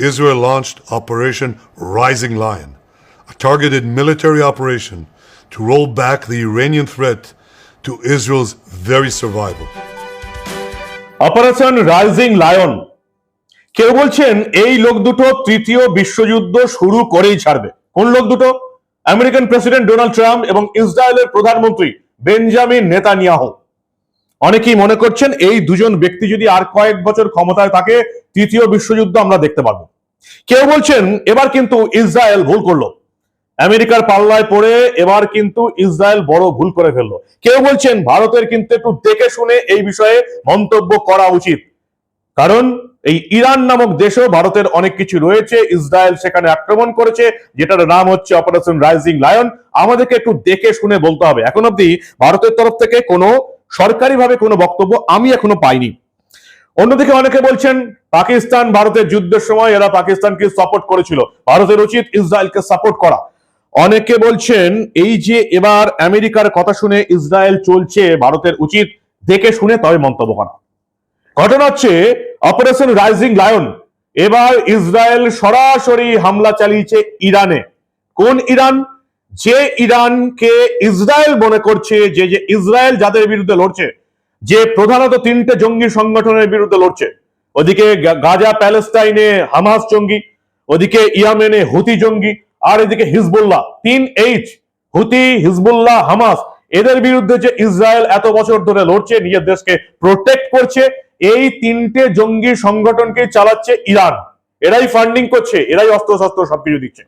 Israel launched Operation Rising Lion, a targeted military operation to roll back the Iranian threat to Israel's very survival. Operation rising lion কেউ বলছেন এই লোক দুটো তৃতীয় বিশ্বযুদ্ধ শুরু করেই ছাড়বে কোন লোক দুটো আমেরিকান প্রেসিডেন্ট ডোনাল্ড ট্রাম্প এবং ইসরায়েলের প্রধানমন্ত্রী বেঞ্জামিন নেতানিয়াহু অনেকেই মনে করছেন এই দুজন ব্যক্তি যদি আর কয়েক বছর ক্ষমতায় থাকে, তৃতীয় বিশ্বযুদ্ধ আমরা দেখতে পাবো কেউ বলছেন, এবার কিন্তু ইসরায়েল ভুল করল। আমেরিকার পাল্লায় পড়ে এবার কিন্তু ইসরায়েল বড় ভুল করে ফেলল। কেউ বলছেন, ভারতের কিন্তু একটু দেখে শুনে এই বিষয়ে মন্তব্য করা উচিত। কারণ এই ইরান নামক দেশও ভারতের অনেক কিছু রয়েছে। ইসরায়েল সেখানে আক্রমণ করেছে, যেটার নাম হচ্ছে অপারেশন রাইজিং লায়ন আমাদেরকে একটু দেখে শুনে বলতে হবে। এখন অব্দি ভারতের তরফ থেকে কোনো সরকারিভাবে কোনো বক্তব্য আমি এখনও পাইনি। অন্যদিকে অনেকে বলছেন, পাকিস্তান ভারতের যুদ্ধের সময় এরা পাকিস্তানকে সাপোর্ট করেছিল। ভারতের উচিত ইসরায়েলকে সাপোর্ট করা। অনেকে বলছেন, এই যে এবার আমেরিকার কথা শুনে ইসরায়েল চলছে ভারতের উচিত দেখে শুনে তবে মন্তব্য করা। ঘটনা হচ্ছে অপারেশন রাইজিং লায়ন এবার ইসরায়েল সরাসরি হামলা চালিয়েছে ইরানে। কোন ইরান? যে ইরানকে ইসরায়েল মনে করছে, যে যে ইসরায়েল যাদের বিরুদ্ধে লড়ছে, যে প্রধানত তিনটে জঙ্গি সংগঠনের বিরুদ্ধে লড়ছে, ওদিকে গাজা প্যালেস্টাইনে হামাস জঙ্গি, ওদিকে ইয়ামেনে হুতি জঙ্গি, আর এদিকে হিজবুল্লাহ, তিন এইচ, হুতি, হিজবুল্লাহ, হামাস, এদের বিরুদ্ধে যে ইসরায়েল এত বছর ধরে লড়ছে, নিজের দেশকে প্রোটেক্ট করছে, এই তিনটে জঙ্গি সংগঠনকে চালাচ্ছে ইরান। এরাই ফান্ডিং করছে, এরাই অস্ত্র শস্ত্র সবকিছু দিচ্ছে।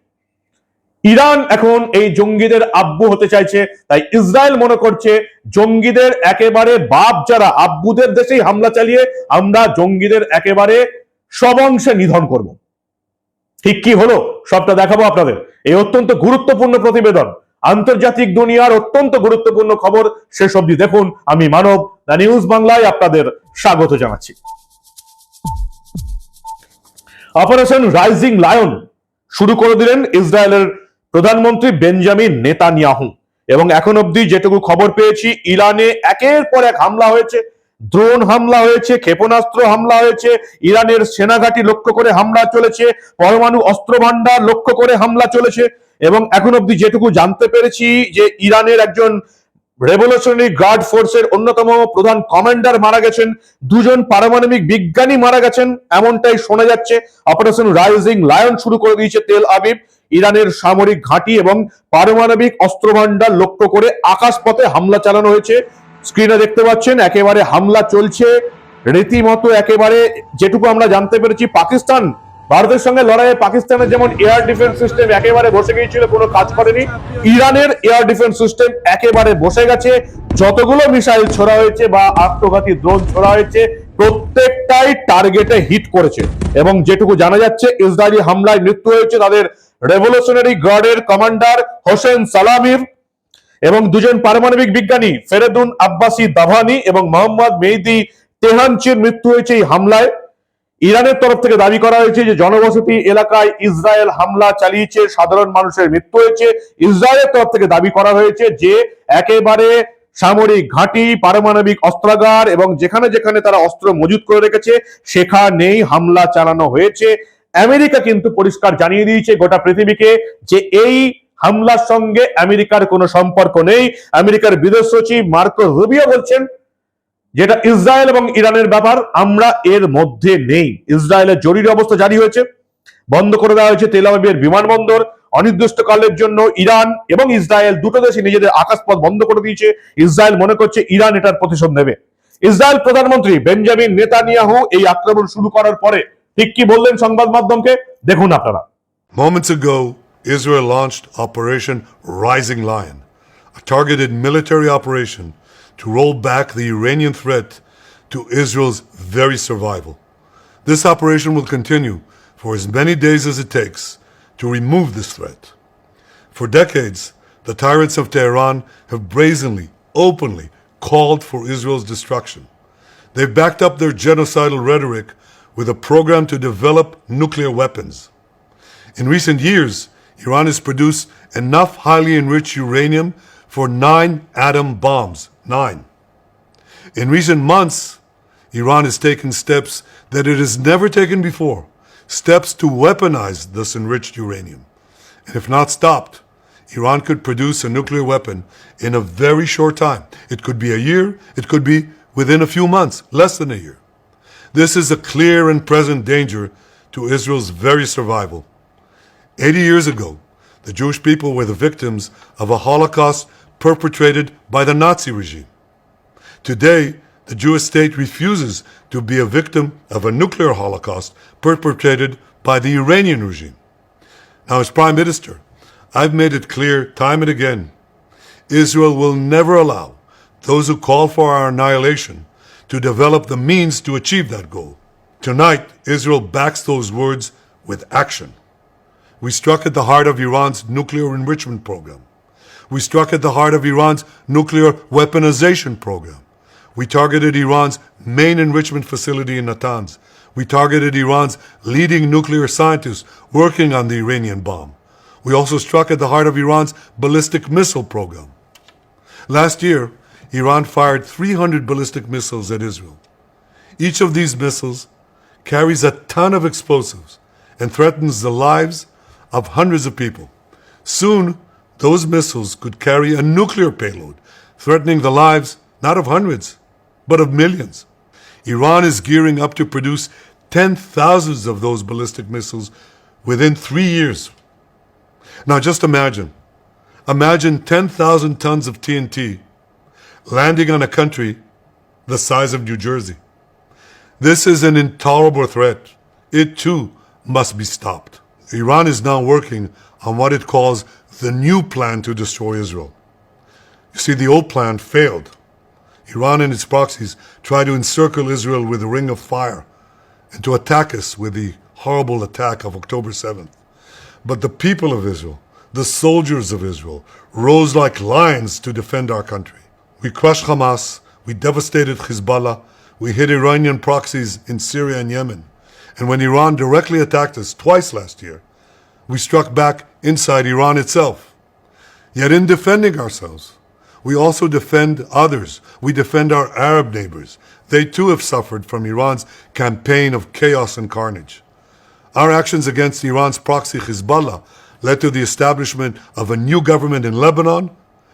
ইরান এখন এই জঙ্গিদের আব্বু হতে চাইছে, তাই ইসরায়েল মনে করছে জঙ্গিদের একেবারে বাপ যারা, আব্বুদের দেশেই হামলা চালিয়ে আমরা জঙ্গিদের একেবারে সবংশে নিধন করব। ঠিক কি হলো? সবটা দেখাবো আপনাদের। এই অত্যন্ত গুরুত্বপূর্ণ প্রতিবেদন। আন্তর্জাতিক দুনিয়ার অত্যন্ত গুরুত্বপূর্ণ খবর শেষ অবধি দেখুন। আমি মানব, দ্য নিউজ বাংলায় আপনাদের স্বাগত জানাচ্ছি। অপারেশন রাইজিং লায়ন শুরু করে দিলেন ইসরায়েলের প্রধানমন্ত্রী বেঞ্জামিন নেতানিয়াহু। এবং এখন অবধি যেটুকু খবর পেয়েছি, ইরানে একের পর এক হামলা হয়েছে। ড্রোন হামলা হয়েছে, ক্ষেপণাস্ত্র হামলা হয়েছে, ইরানের সেনাঘাটি লক্ষ্য করে হামলা চলেছে, পরমাণু অস্ত্র ভান্ডার লক্ষ্য করে হামলা চলেছে। এবং এখন অবধি যেটুকু জানতে পেরেছি যে ইরানের একজন রেভলিউশনারি গার্ড ফোর্সের অন্যতম প্রধান কমান্ডার মারা গেছেন, দুজন পারমাণবিক বিজ্ঞানী মারা গেছেন, এমনটাই শোনা যাচ্ছে। অপারেশন রাইজিং লায়ন শুরু করে দিয়েছে তেল আবিব। ইরানের সামরিক ঘাঁটি এবং পারমাণবিক অস্ত্রভান্ডার লক্ষ্য করে আকাশপথে হামলা চালানো হয়েছে। স্ক্রিনে দেখতে পাচ্ছেন, একেবারে হামলা চলছে। রীতিমতো একেবারে যেটুকু আমরা জানতে পেরেছি, পাকিস্তান, ভারতের সঙ্গে লড়াইয়ে পাকিস্তানের যেমন এয়ার ডিফেন্স সিস্টেম একেবারে বসে গিয়েছিল, কোনো কাজ করেনি। ইরানের এয়ার ডিফেন্স সিস্টেম একেবারে বসে গেছে। যতগুলো মিসাইল ছোড়া হয়েছে বা আত্মঘাতী ড্রোন ছোড়া হয়েছে, প্রত্যেকটাই টার্গেটে হিট করেছে। এবং যেটুকু জানা যাচ্ছে, ইসরায়েলি হামলায় মৃত্যু হয়েছে তাদের রেভলিউশনারি গার্ডের কমান্ডার হোসেন সালামির এবং দুজন পারমাণবিক বিজ্ঞানী ফেরেদুন আব্বাসি দাভানি এবং মোহাম্মদ মেহদি তেহানচির মৃত্যু হয়েছে এই হামলায়। ইরানের তরফ থেকে দাবি করা হয়েছে যে জনবসতি এলাকায় ইসরায়েল হামলা চালিয়েছে, সাধারণ মানুষের মৃত্যু হয়েছে। ইসরায়েলের তরফ থেকে দাবি করা হয়েছে যে একেবারে সামরিক ঘাঁটি, পারমাণবিক অস্ত্রাগার এবং যেখানে যেখানে তারা অস্ত্র মজুত করে রেখেছে, সেখানেই হামলা চালানো হয়েছে। আমেরিকা কিন্তু পরিষ্কার জানিয়ে দিয়েছে গোটা পৃথিবীকে যে এই হামলার সঙ্গে আমেরিকার কোনো সম্পর্ক নেই। আমেরিকার বিদেশ সচিব মার্কো রুবিও বলছেন যেটা ইসরায়েল এবং ইরানের ব্যাপার, আমরা এর মধ্যে নেই। ইসরায়েলের জরুরি অবস্থা জারি হয়েছে, বন্ধ করে দেওয়া হয়েছে তেল বিমানবন্দর। অনির্দিষ্টকালের জন্য ইরান এবং ইসরায়েল দুটো দেশই নিজেদের আকাশপথ বন্ধ করে দিয়েছে। ইসরায়েল মনে করছে ইরান এটার প্রতিশোধ নেবে। ইসরায়েল প্রধানমন্ত্রী বেঞ্জামিন নেতানিয়াহু এই আক্রমণ শুরু করার পরে ঠিক কি বললেন সংবাদ মাধ্যমকে দেখুন আপনারা Moments ago, Israel launched Operation Rising Lion, a targeted military operation to roll back the Iranian threat to Israel's very survival. This operation will continue for as many days as it takes to remove this threat. For decades, the tyrants of Tehran have brazenly, openly called for Israel's destruction. They've backed up their genocidal rhetoric with a program to develop nuclear weapons. In recent years, Iran has produced enough highly enriched uranium for nine atom bombs. Nine. In recent months, Iran has taken steps that it has never taken before, steps to weaponize this enriched uranium. And if not stopped, Iran could produce a nuclear weapon in a very short time. It could be a year, it could be within a few months, less than a year. This is a clear and present danger to Israel's very survival. 80 years ago, the Jewish people were the victims of a Holocaust perpetrated by the Nazi regime. Today, the Jewish state refuses to be a victim of a nuclear Holocaust perpetrated by the Iranian regime. Now, as Prime Minister, I've made it clear time and again Israel will never allow those who call for our annihilation to develop the means to achieve that goal. Tonight, Israel backs those words with action. We struck at the heart of Iran's nuclear enrichment program. We struck at the heart of Iran's nuclear weaponization program. We targeted Iran's main enrichment facility in Natanz. We targeted Iran's leading nuclear scientists working on the Iranian bomb. We also struck at the heart of Iran's ballistic missile program. Last year, Iran fired 300 ballistic missiles at Israel. Each of these missiles carries a ton of explosives and threatens the lives of hundreds of people. Soon, those missiles could carry a nuclear payload, threatening the lives not of hundreds, but of millions. Iran is gearing up to produce 10,000 of those ballistic missiles within three years. Now just imagine. Imagine 10,000 tons of TNT landing on a country the size of New Jersey. This is an intolerable threat. It too must be stopped. Iran is now working on what it calls the new plan to destroy Israel. You see, the old plan failed. Iran and its proxies tried to encircle Israel with a ring of fire and to attack us with the horrible attack of October 7th. But the people of Israel, the soldiers of Israel, rose like lions to defend our country. We crushed Hamas, we devastated Hezbollah, we hit Iranian proxies in Syria and Yemen. And when Iran directly attacked us twice last year, we struck back inside Iran itself. Yet in defending ourselves, we also defend others. We defend our Arab neighbors. They too have suffered from Iran's campaign of chaos and carnage. Our actions against Iran's proxy Hezbollah led to the establishment of a new government in Lebanon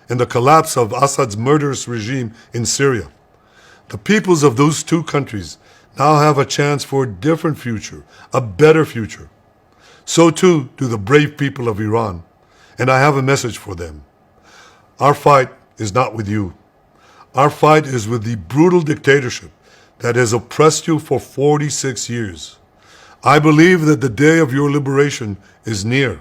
and the collapse of Assad's murderous regime in Syria. The peoples of those two countries now have a chance for a different future, a better future. So too do the brave people of Iran, and I have a message for them. Our fight is not with you. Our fight is with the brutal dictatorship that has oppressed you for 46 years. I believe that the day of your liberation is near.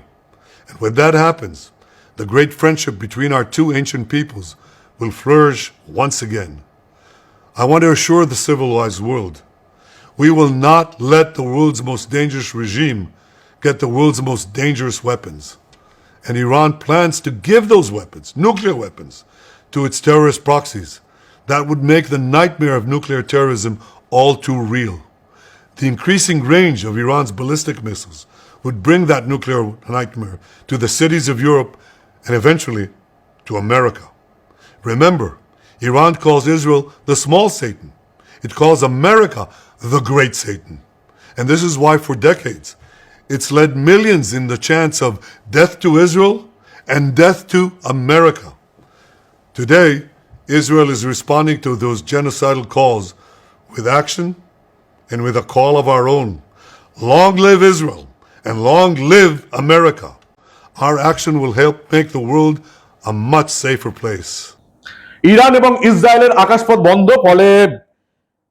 And when that happens, the great friendship between our two ancient peoples will flourish once again. I want to assure the civilized world we will not let the world's most dangerous regime get the world's most dangerous weapons. And Iran plans to give those weapons, nuclear weapons, to its terrorist proxies. That would make the nightmare of nuclear terrorism all too real. The increasing range of Iran's ballistic missiles would bring that nuclear nightmare to the cities of Europe and eventually to America. Remember, Iran calls Israel the small Satan. It calls America the great Satan. And this is why for decades it's led millions in the chance of death to Israel and death to America. Today, Israel is responding to those genocidal calls with action and with a call of our own. Long live Israel and long live America. Our action will help make the world a much safer place. Iran এবং ইসরায়েলের আকাশপথ বন্ধ, ফলে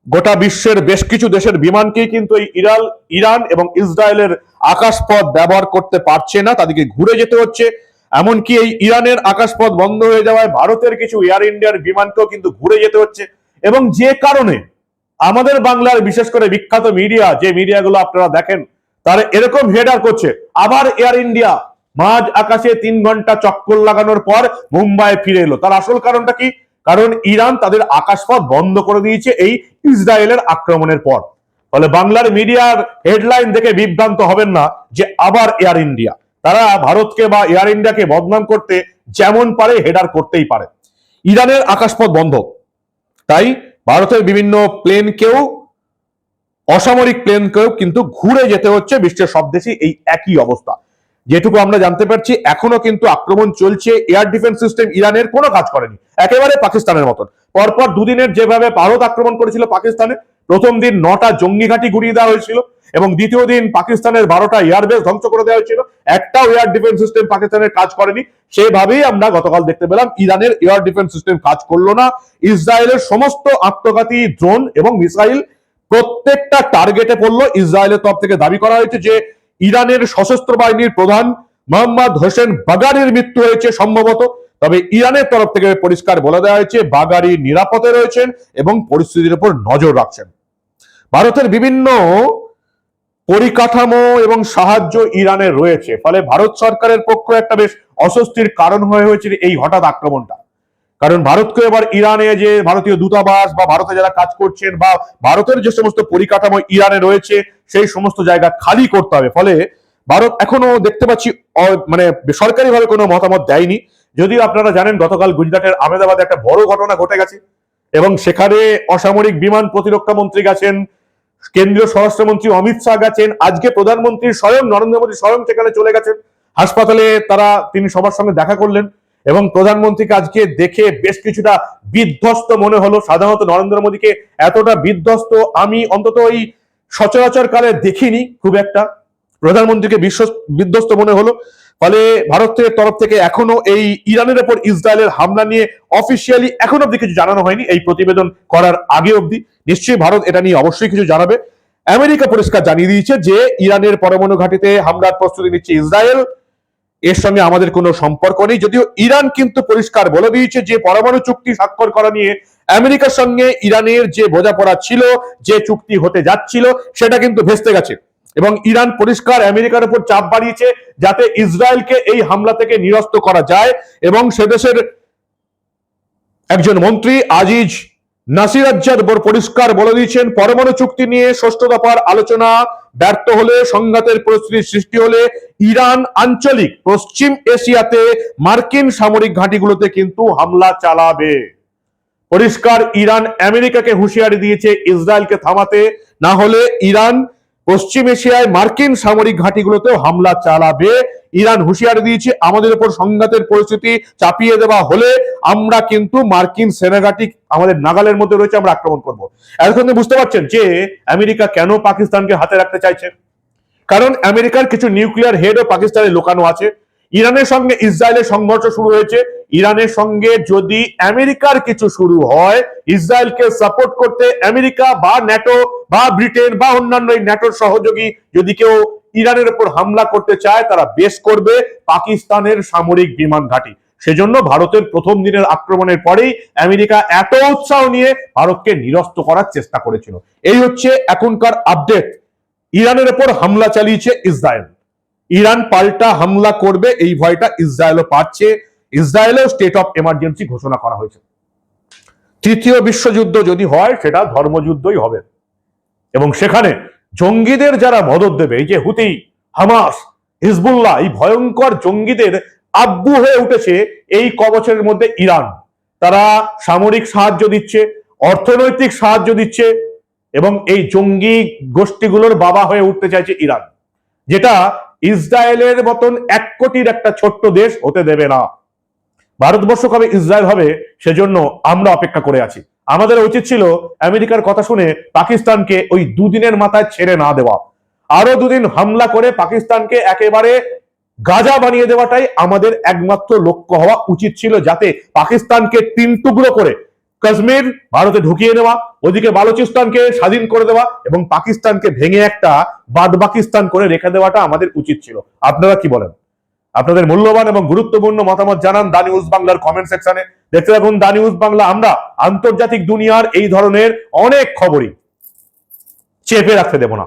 গোটা বিশ্বের বেশ কিছু দেশের বিমানকেই কিন্তু এই ইরান ইরান এবং ইসরায়েলের আকাশপথ ব্যবহার করতে পারছে না, তাদেরকে ঘুরে যেতে হচ্ছে এমনকি এই ইরানের আকাশপথ বন্ধ হয়ে যাওয়ায় ভারতের কিছু এয়ার ইন্ডিয়ার বিমানকেও কিন্তু ঘুরে যেতে হচ্ছে এবং যে কারণে আমাদের বাংলার বিশেষ করে বিখ্যাত মিডিয়া, যে মিডিয়াগুলো আপনারা দেখেন, তারা এরকম হেডার করছে, আবার এয়ার ইন্ডিয়া মাঝ আকাশে তিন ঘণ্টা চক্কর লাগানোর পর মুম্বাই ফিরে এলো। তার আসল কারণটা কি? কারণ ইরান তাদের আকাশপথ বন্ধ করে দিয়েছে এই ইসরায়েলের আক্রমণের পর। ফলে বাংলার মিডিয়ার হেডলাইন দেখে বিভ্রান্ত হবেন না যে আবার এয়ার ইন্ডিয়া। তারা ভারতকে বা এয়ার ইন্ডিয়াকে বদনাম করতে যেমন পারে, হেডার করতেই পারে। ইরানের আকাশপথ বন্ধ। তাই ভারতের বিভিন্ন প্লেনকেও, অসামরিক প্লেনকেও কিন্তু ঘুরে যেতে হচ্ছে বিশ্বের সব দেশই এই একই অবস্থা। যেটুকু আমরা জানতে পারছি, এখনও কিন্তু আক্রমণ চলছে। এয়ার ডিফেন্স সিস্টেম ইরানের কোনো কাজ করেনি। একেবারে পাকিস্তানের মতন। পরপর দুদিনের যেভাবে ভারত আক্রমণ করেছিল পাকিস্তানে, প্রথম দিন নটা জঙ্গি ঘাঁটি গুড়িয়ে দেওয়া হয়েছিল এবং দ্বিতীয় দিন পাকিস্তানের বারোটা এয়ারবেস ধ্বংস করে দেওয়া হয়েছিল। একটাও এয়ার ডিফেন্স সিস্টেম পাকিস্তানের কাজ করেনি। সেভাবেই আমরা গতকাল দেখতে পেলাম, ইরানের এয়ার ডিফেন্স সিস্টেম কাজ করল না। ইসরায়েলের সমস্ত আত্মঘাতী ড্রোন এবং মিসাইল প্রত্যেকটা টার্গেটে পড়ল। ইসরায়েলের তরফ থেকে দাবি করা হয়েছে যে ইরানের সশস্ত্র বাহিনীর প্রধান মোহাম্মদ হোসেন বাগারির মৃত্যু হয়েছে সম্ভবত। তবে ইরানের তরফ থেকে পরিষ্কার বলে দেওয়া হয়েছে, বাগারি নিরাপদে রয়েছেন এবং পরিস্থিতির উপর নজর রাখছেন। ভারতের বিভিন্ন পরিকাঠামো এবং সাহায্য ইরানের রয়েছে, ফলে ভারত সরকারের পক্ষ একটা বেশ অস্বস্তির কারণ হয়ে হয়েছিল এই হঠাৎ আক্রমণটা। কারণ ভারতকে এবার ইরানে যে ভারতীয় দূতাবাস বা ভারতে যারা কাজ করছেন বা ভারতের যে সমস্ত পরিকাঠামো ইরানে রয়েছে, সেই সমস্ত জায়গা খালি করতে হবে। ফলে ভারত এখনও দেখতে পাচ্ছি মানে সরকারিভাবে কোনো মতামত দেয়নি। যদিও আপনারা জানেন, গতকাল গুজরাটের আহমেদাবাদে একটা বড় ঘটনা ঘটে গেছে এবং সেখানে অসামরিক বিমান প্রতিরক্ষা মন্ত্রী গেছেন, কেন্দ্রীয় স্বরাষ্ট্রমন্ত্রী অমিত শাহ গেছেন, আজকে প্রধানমন্ত্রী স্বয়ং নরেন্দ্র মোদী স্বয়ং সেখানে চলে গেছেন। হাসপাতালে তারা তিনি সবার সঙ্গে দেখা করলেন। এবং প্রধানমন্ত্রীকে আজকে দেখে বেশ কিছুটা বিধ্বস্ত মনে হলো। সাধারণত নরেন্দ্র মোদীকে এতটা বিধ্বস্ত আমি অন্তত ওই সচরাচর কালে দেখিনি খুব একটা। প্রধানমন্ত্রীকে বিশ্ব- বিধ্বস্ত মনে হলো। ফলে ভারতের তরফ থেকে এখনও এই ইরানের উপর ইসরায়েলের হামলা নিয়ে অফিসিয়ালি এখন অব্দি কিছু জানানো হয়নি। এই প্রতিবেদন করার আগে অব্দি নিশ্চয়ই ভারত এটা নিয়ে অবশ্যই কিছু জানাবে। আমেরিকা পরিষ্কার জানিয়ে দিয়েছে যে, ইরানের পরমাণু ঘাটিতে হামলার প্রস্তুতি নিচ্ছে ইসরায়েল। এর সঙ্গে আমাদের কোনো সম্পর্ক নেই। যদিও ইরান কিন্তু পরিষ্কার বলে দিয়েছে যে পরমাণু চুক্তি স্বাক্ষর করা নিয়ে আমেরিকার সঙ্গে ইরানের যে বোঝাপড়া ছিল, যে চুক্তি হতে যাচ্ছিল, সেটা কিন্তু ভেস্তে গেছে। এবং ইরান পরিষ্কার আমেরিকার উপর চাপ বাড়িয়েছে যাতে ইসরায়েলকে এই হামলা থেকে নিরস্ত করা যায়। এবং সে দেশের একজন মন্ত্রী আজিজ নাসির আজ্জাদ বর পরিষ্কার বলে দিয়েছেন, পরমাণু চুক্তি নিয়ে ষষ্ঠ দফার আলোচনা ব্যর্থ হলে, সংঘাতের পরিস্থিতির সৃষ্টি হলে ইরান আঞ্চলিক পশ্চিম এশিয়াতে মার্কিন সামরিক ঘাঁটিগুলোতে কিন্তু হামলা চালাবে। পরিষ্কার, ইরান আমেরিকাকে হুঁশিয়ারি দিয়েছে ইসরায়েলকে থামাতে, না হলে ইরান পশ্চিম এশিয়ায় মার্কিন সামরিক ঘাঁটিগুলোতেও হামলা চালাবে। ইরান হুঁশিয়ারি দিয়েছে, আমাদের উপর সংঘাতের পরিস্থিতি চাপিয়ে দেওয়া হলে আমরা কিন্তু মার্কিন সেনাঘাঁটি আমাদের নাগালের মধ্যে রয়েছে, আমরা আক্রমণ করব। এতক্ষণ বুঝতে পারছেন যে আমেরিকা কেন পাকিস্তানকে হাতে রাখতে চাইছে? কারণ আমেরিকার কিছু নিউক্লিয়ার হেডও পাকিস্তানে লোকানো আছে। ইরানের সঙ্গে ইসরায়েলের সংঘর্ষ শুরু হয়েছে। ইরানের সঙ্গে যদি আমেরিকার কিছু শুরু হয়, ইসরায়েলকে সাপোর্ট করতে আমেরিকা বা ন্যাটো বা ব্রিটেন বা অন্যান্য ন্যাটোর সহযোগী যদি কেউ ইরানের উপর হামলা করতে চায়, তারা বেশ করবে পাকিস্তানের সামরিক বিমান ঘাঁটি। সেজন্য ভারতের প্রথম দিনের আক্রমণের পরেই আমেরিকা এত উৎসাহ নিয়ে ভারতকে নিরস্ত করার চেষ্টা করেছিল। এই হচ্ছে এখনকার আপডেট। ইরানের উপর হামলা চালিয়েছে ইসরায়েল। ইরান পাল্টা হামলা করবে, এই ভয়টা ইসরায়েলও পাচ্ছে। ইসরায়েলেও স্টেট অফ এমার্জেন্সি ঘোষণা করা হয়েছে। তৃতীয় বিশ্বযুদ্ধ যদি হয়, সেটা ধর্মযুদ্ধই হবে। এবং সেখানে জঙ্গিদের যারা মদত দেবে, এই যে হুতি, হামাস, হিজবুল্লাহ, এই ভয়ঙ্কর জঙ্গিদের আব্বু হয়ে উঠেছে এই কবচের মধ্যে ইরান। তারা সামরিক সাহায্য দিচ্ছে, অর্থনৈতিক সাহায্য দিচ্ছে এবং এই জঙ্গি গোষ্ঠীগুলোর বাবা হয়ে উঠতে চাইছে ইরান, যেটা ইসরায়েলের মতন এক কোটির একটা ছোট্ট দেশ হতে দেবে না। ভারতবর্ষ কবে ইসরায়েল হবে, সেজন্য আমরা অপেক্ষা করে আছি। আমাদের উচিত ছিল আমেরিকার কথা শুনে পাকিস্তানকে ওই দুদিনের মাথায় ছেড়ে না দেওয়া। আরও দুদিন হামলা করে পাকিস্তানকে একেবারে গাজা বানিয়ে দেওয়াটাই আমাদের একমাত্র লক্ষ্য হওয়া উচিত ছিল যাতে পাকিস্তানকে তিন টুকরো করে কাশ্মীর, ভারতে ঢুকিয়ে নেওয়া, ওদিকে বালুচিস্তানকে স্বাধীন করে দেওয়া এবং পাকিস্তানকে ভেঙে একটা বাদ পাকিস্তান করে রেখে দেওয়াটা আমাদের উচিত ছিল। আপনারা কি বলেন? আপনাদের মূল্যবান এবং গুরুত্বপূর্ণ মতামত জানান দা নিউজ বাংলার কমেন্ট সেকশনে দেখতে থাকুন দা নিউজ বাংলা। আমরা আন্তর্জাতিক দুনিয়ার এই ধরনের অনেক খবরই চেপে রাখতে দেব না।